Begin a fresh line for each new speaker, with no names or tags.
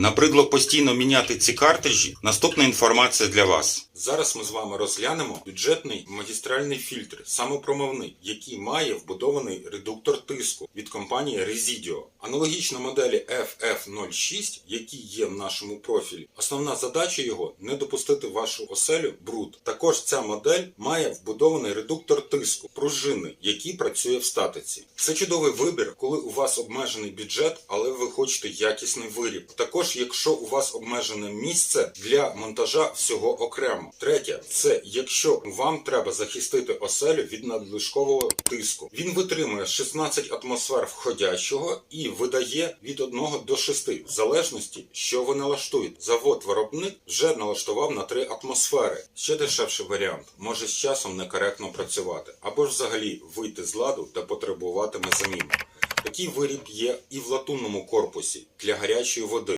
Набридло постійно міняти ці картриджі. Наступна інформація для вас. Зараз ми з вами розглянемо бюджетний магістральний фільтр, самопромовний, який має вбудований редуктор тиску від компанії Residio. Аналогічно моделі FF06, які є в нашому профілі, основна задача його не допустити вашу оселю бруд. Також ця модель має вбудований редуктор тиску, пружини, який працює в статиці. Це чудовий вибір, коли у вас обмежений бюджет, але ви хочете якісний виріб. Також, якщо у вас обмежене місце для монтажа всього окремо. Третє, це якщо вам треба захистити оселю від надлишкового тиску. Він витримує 16 атмосфер входящого і видає від 1 до 6, в залежності, що ви налаштуєте. Завод-виробник вже налаштував на 3 атмосфери. Ще дешевший варіант може з часом некоректно працювати, або ж взагалі вийти з ладу та потребуватиме заміни. Такий виріб є і в латунному корпусі для гарячої води.